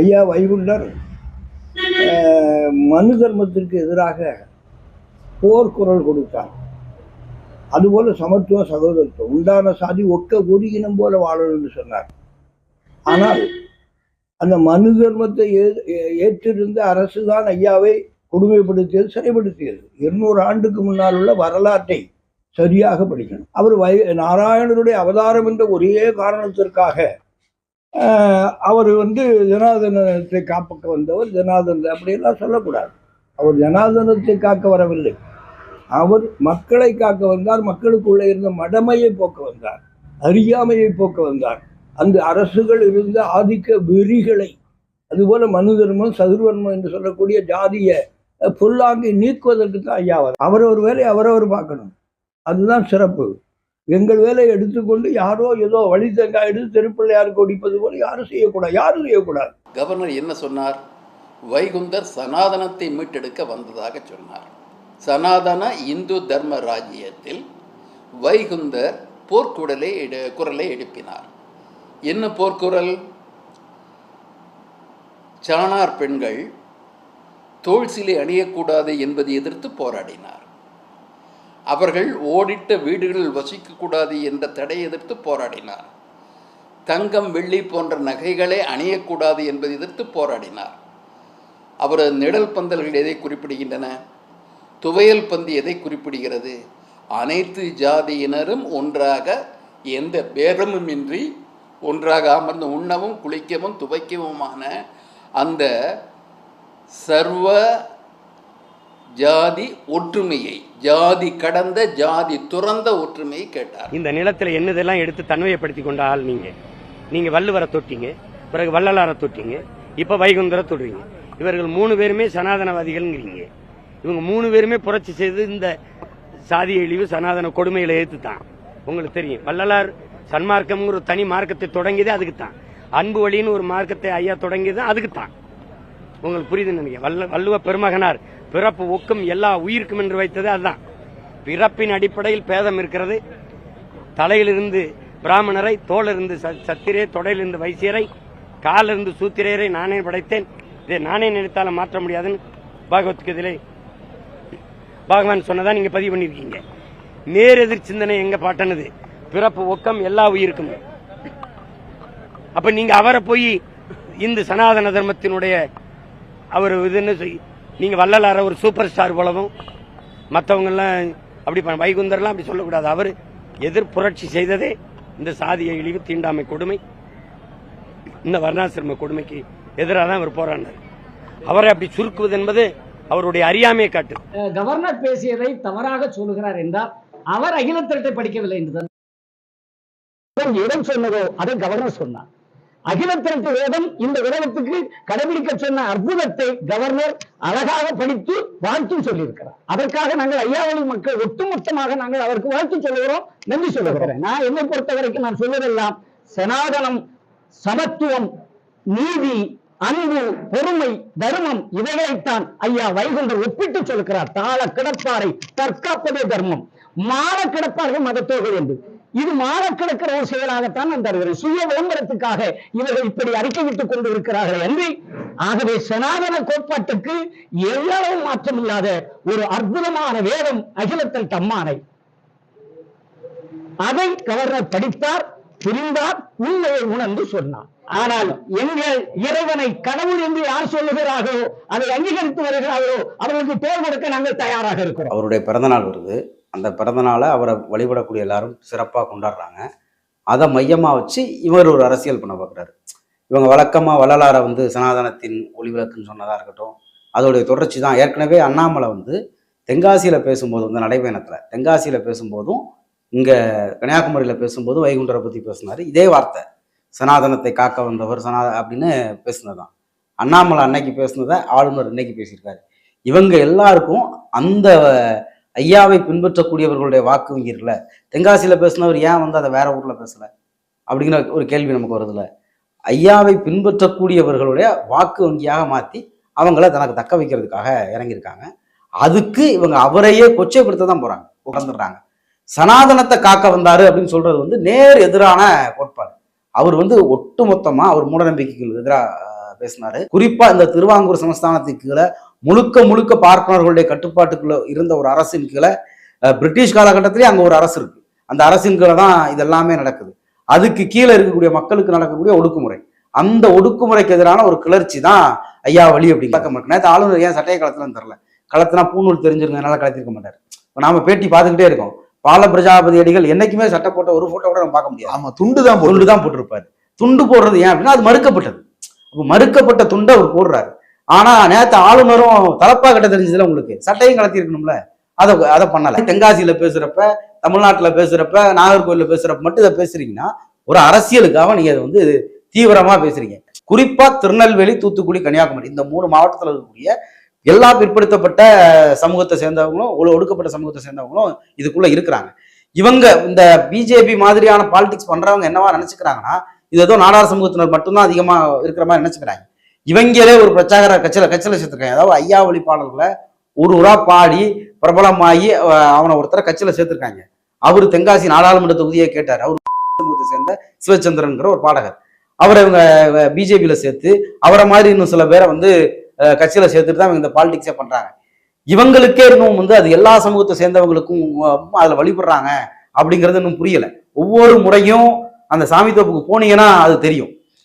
ஐயா வைகுண்டர் மனு தர்மத்திற்கு எதிராக போர்க்குரல் கொடுத்தார். அதுபோல சமத்துவம் சகோதரத்துவம் உண்டான சாதி ஒக்க ஒரு இனம் போல வாழணும்னு சொன்னார். ஆனால் அந்த மனு தர்மத்தை ஏற்றிருந்த அரசு தான் ஐயாவை கொடுமைப்படுத்தியது சிறைப்படுத்தியது. இருநூறு ஆண்டுக்கு முன்னால் உள்ள வரலாற்றை சரியாக படிக்கணும். அவர் வை நாராயணருடைய அவதாரம் என்ற ஒரே காரணத்திற்காக அவர் வந்து ஜனாதனத்தை காப்பக்க வந்தவர் ஜனாதன அப்படியெல்லாம் சொல்லக்கூடாது. அவர் ஜனாதனத்தை காக்க வரவில்லை. அவர் மக்களை காக்க வந்தார் மக்களுக்குள்ளே இருந்த மடமையை போக்க வந்தார் அறியாமையை போக்க வந்தார். அந்த அரசுகள் இருந்த ஆதிக்க வெறிகளை அதுபோல மனு தர்மம் சதுர்வர்மம் என்று சொல்லக்கூடிய ஜாதிய அஹ், நீக்குவதற்கு தான் ஐயா அவர் அவரவர் வேலையை அவரவர் பார்க்கணும். அதுதான் சிறப்பு. எங்கள் வேலையை எடுத்துக்கொண்டு யாரோ ஏதோ வழி தேங்காய் எடுத்து தெருப்பிள்ளையாருக்கு ஒடிப்பது போல யாரும் செய்யக்கூடாது யாரும் செய்யக்கூடாது. கவர்னர் என்ன சொன்னார்? வைகுந்தர் சனாதனத்தை மீட்டெடுக்க வந்ததாக சொன்னார். சனாதன இந்து தர்ம ராஜ்யத்தில் வைகுந்தர் போர்க்குடலை எடு குரலை எழுப்பினார். என்ன போர்க்குரல்? சாணார் பெண்கள் தோல் சிலை அணியக்கூடாது என்பதை எதிர்த்து போராடினார். அவர்கள் ஓடிட்ட வீடுகளில் வசிக்கக்கூடாது என்ற தடை எதிர்த்து போராடினார். தங்கம் வெள்ளி போன்ற நகைகளை அணியக்கூடாது என்பதை எதிர்த்து போராடினார். அவரது நிழல் பந்தல்கள் எதை குறிப்பிடுகின்றன? துவையல் பந்து எதை குறிப்பிடுகிறது? அனைத்து ஜாதியினரும் ஒன்றாக எந்த பேதமும் இன்றி ஒன்றாக அமர்ந்து உண்ணவும் குளிக்கவும் துவைக்கவுமான அந்த சர்வ ஜாதி ஒற்றுமையை ஜாதி கடந்த ஜாதி துறந்த ஒற்றுமையை கேட்டார். இந்த நிலத்தில் என்னதெல்லாம் எடுத்து தன்மையப்படுத்தி கொண்ட ஆள் நீங்க? நீங்க வள்ளுவரை தொட்டீங்க பிறகு வள்ளலாரை தொட்டீங்க இப்ப வைகுந்தரை தொடுறீங்க. இவர்கள் மூணு பேருமே சனாதனவாதிகள்ங்கிறீங்க. இவங்க மூணு பேருமே புரட்சி செய்து இந்த சாதி இழிவு சனாதன கொடுமைகளை எதிர்த்து தான் உங்களுக்கு தெரியும் வள்ளலார் சன்மார்க்கம்ங்கிற ஒரு தனி மார்க்கத்தை தொடங்கியதே அதுக்கு தான் அன்பு வழின்னு ஒரு மார்க்கத்தை ஐயா தொடங்கியது அதுக்கு தான் உங்களுக்கு புரியுதுன்னு நினைக்கிறேன். வல்ல வள்ளுவ பெருமகனார் பிறப்பு ஒக்கும் எல்லா உயிருக்கும் என்று வைத்தது அதுதான். பிறப்பின் அடிப்படையில் பேதம் இருக்கிறது. தலையிலிருந்து பிராமணரை தோளிலிருந்து ச- சத்திரே தொடையிலிருந்து வைசியரை காலிலிருந்து சூத்திரையரை நானே படைத்தேன். இதை நானே நினைத்தாலும் மாற்ற முடியாதுன்னு பகவத்கீதையிலே பகவான் சொன்னதா நீங்க பதிவு பண்ணிருக்கீங்க நேரெதிர் சிந்தனை எங்க பாட்டனது? பிறப்பு ஒக்கம் எல்லா உயிருக்கும். அப்ப நீங்க அவரை போய் இந்து சனாதன தர்மத்தினுடைய அவர் இது என்ன செய்- நீங்க வள்ளலார ஒரு சூப்பர் ஸ்டார் போலவும் மற்றவங்க எல்லாம் அப்படி வைகுந்தர்லாம் அப்படி சொல்லக்கூடாது. அவர் எதிர் புரட்சி செய்ததே இந்த சாதிய இழிவு தீண்டாமை கொடுமை இந்த வர்ணாசிரம கொடுமைக்கு எதிராக தான் அவர் போராடினார். அவரை அப்படி சுருக்குவது என்பது அவருடைய அறியாமையை காட்டு கவர்னர் பேசியதை தவறாக சொல்லுகிறார் என்றால் அவர் அகில திரட்டை படிக்கவில்லை என்றுதான் இடம் சொன்னதோ அதை கவர்னர் சொன்னார். அகிலத்திற்கு வேதம் இந்த வேதத்துக்கு கடைபிடிக்க சொன்ன அற்புதத்தை கவர்னர் அழகாக படித்து வாழ்த்தும் சொல்லியிருக்கிறார். அதற்காக நாங்கள் ஐயாவளி மக்கள் ஒட்டுமொத்தமாக நாங்கள் அவருக்கு வாழ்த்து சொல்லுகிறோம் நன்றி சொல்லுகிறேன் நான் என்னை பொறுத்த வரைக்கும் நான் சொல்வதெல்லாம் சனாதனம் சமத்துவம் நீதி அன்பு பொறுமை தர்மம் இவைகளைத்தான் ஐயா வைகுண்டர் ஒப்பிட்டு சொல்கிறார் தாள கிடப்பாரை தற்காப்பதே தர்மம். மாற கிடப்பார்கள் மதத்தோகை என்று. இது மாற கிடக்கிற ஒரு செயலாகத்தான் நான் தருகிறேன். சுய விளம்பரத்துக்காக இவர்கள் இப்படி அறிக்கை விட்டுக் கொண்டு இருக்கிறார்கள் என்று ஆகவே சனாதன கோட்பாட்டுக்கு எவ்வளவு மாற்றம் இல்லாத ஒரு அற்புதமான வேதம் அகிலத்தில் தம்மானை. அதை கவர்னர் படித்தார் புரிந்தார் உண்மையை உணர்ந்து சொன்னார். ஆனால் எங்கள் இறைவனை கடவுள் என்று யார் சொல்லுகிறார்களோ அதை அங்கீகரித்து வருகிறார்களோ அவர்களுக்கு பேர் கொடுக்க நாங்கள் தயாராக இருக்கிறோம். அவருடைய பிறந்தநாள் வருது. அந்த பிறந்தநாளை அவரை வழிபடக்கூடிய எல்லாரும் சிறப்பாக கொண்டாடுறாங்க. அதை மையமாக வச்சு இவர் ஒரு அரசியல் பண்ண பார்க்குறாரு. இவங்க வழக்கமாக வள்ளலாரை வந்து சனாதனத்தின் ஒளிவிளக்குன்னு சொன்னதாக இருக்கட்டும் அதோடைய தொடர்ச்சி தான். ஏற்கனவே அண்ணாமலை வந்து தென்காசியில் பேசும்போது இந்த நடைபயணத்தில் தென்காசியில் பேசும்போதும் இங்கே கன்னியாகுமரியில் பேசும்போதும் வைகுண்டரை பற்றி பேசினார். இதே வார்த்தை சனாதனத்தை காக்க வந்தவர் சனா அப்படின்னு பேசினது தான் அண்ணாமலை அன்னைக்கு பேசுனதை ஆளுநர் இன்னைக்கு பேசியிருக்காரு. இவங்க எல்லாருக்கும் அந்த ஐயாவை பின்பற்றக்கூடியவர்களுடைய வாக்கு வங்கி இருக்குல்ல தென்காசியில் பேசினவர் ஏன் வந்து அதை வேற ஊரில் பேசலை? அப்படிங்கிற ஒரு கேள்வி நமக்கு வருதுல்ல. ஐயாவை பின்பற்றக்கூடியவர்களுடைய வாக்கு வங்கியாக மாற்றி அவங்கள தனக்கு தக்க வைக்கிறதுக்காக இறங்கியிருக்காங்க. அதுக்கு இவங்க அவரையே கொச்சைப்படுத்த தான் போகிறாங்க உட்காந்துடுறாங்க சனாதனத்தை காக்க வந்தாரு அப்படின்னு சொல்றது வந்து நேர் எதிரான கோட்பாடு. அவர் வந்து ஒட்டுமொத்தமாக அவர் மூடநம்பிக்கைகளுக்கு எதிராக பேசினாரு. குறிப்பா இந்த திருவாங்கூர் சமஸ்தானத்துக்கு முழுக்க முழுக்க பார்ப்பனர்களுடைய கட்டுப்பாட்டுக்குள்ள இருந்த ஒரு அரசின் கீழே பிரிட்டிஷ் காலகட்டத்திலேயே அங்க ஒரு அரசு இருக்கு. அந்த அரசின் கீழே தான் இது எல்லாமே நடக்குது. அதுக்கு கீழே இருக்கக்கூடிய மக்களுக்கு நடக்கக்கூடிய ஒடுக்குமுறை. அந்த ஒடுக்குமுறைக்கு எதிரான ஒரு கிளர்ச்சி தான் ஐயா வழி அப்படிங்கிற நேற்று ஆளுநர் ஏன் சட்டைய களத்துலன்னு தெரில களத்துனா பூநூல் தெரிஞ்சிருங்க என்னால கலத்திருக்க மாட்டார். இப்போ நாம பேட்டி பார்த்துக்கிட்டே இருக்கோம். பால பிரஜாபதி அடிகள் என்னைக்குமே சட்டை போட்ட ஒரு போட்டோ கூட நம்ம பார்க்க முடியாது. ஆமா துண்டு தான் துண்டு தான் போட்டிருப்பாரு. துண்டு போடுறது ஏன் அப்படின்னா அது மறுக்கப்பட்டது. அப்போ மறுக்கப்பட்ட துண்டை அவர் போடுறாரு. ஆனா நேற்று ஆளுநரும் தலப்பா கிட்ட தெரிஞ்சதுல உங்களுக்கு? சட்டையும் கலத்தி இருக்கணும்ல அதை அதை பண்ணலை. தென்காசியில பேசுறப்ப தமிழ்நாட்டுல பேசுறப்ப நாகர்கோவில்ல பேசுறப்ப மட்டும் இதை பேசுறீங்கன்னா ஒரு அரசியலுக்காக நீங்க அதை வந்து தீவிரமா பேசுறீங்க. குறிப்பா திருநெல்வேலி தூத்துக்குடி கன்னியாகுமரி இந்த மூணு மாவட்டத்தில் இருக்கக்கூடிய எல்லா பிற்படுத்தப்பட்ட சமூகத்தை சேர்ந்தவங்களும் ஒடுக்கப்பட்ட சமூகத்தை சேர்ந்தவங்களும் இதுக்குள்ள இருக்கிறாங்க. இவங்க இந்த பிஜேபி மாதிரியான பாலிடிக்ஸ் பண்றவங்க என்னவா நினைச்சுக்கிறாங்கன்னா இது ஏதோ நாடார் சமூகத்தினர் மட்டும்தான் அதிகமா இருக்கிற மாதிரி நினைச்சுக்கிறாங்க. இவங்களே ஒரு பிரச்சார கட்சியில் கட்சியில் சேர்த்துருக்காங்க. அதாவது ஐயா வழி பாடல்களை ஒரு ஊரா பாடி பிரபலமாகி அவனை ஒருத்தரை கட்சியில் சேர்த்துருக்காங்க. அவர் தென்காசி நாடாளுமன்ற தொகுதியை கேட்டார். அவர் சமூகத்தை சேர்ந்த சிவச்சந்திரன்கிற ஒரு பாடகர். அவரை இவங்க பிஜேபியில் சேர்த்து அவரை மாதிரி இன்னும் சில பேரை வந்து கட்சியில் சேர்த்துட்டு தான் இவங்க இந்த பாலிடிக்ஸே பண்ணுறாங்க இவங்களுக்கே இன்னும் வந்து அது எல்லா சமூகத்தை சேர்ந்தவங்களுக்கும் அதில் வழிபடுறாங்க அப்படிங்கிறது இன்னும் புரியலை. ஒவ்வொரு முறையும் அந்த சாமி தோப்புக்கு போனீங்கன்னா அது தெரியும்.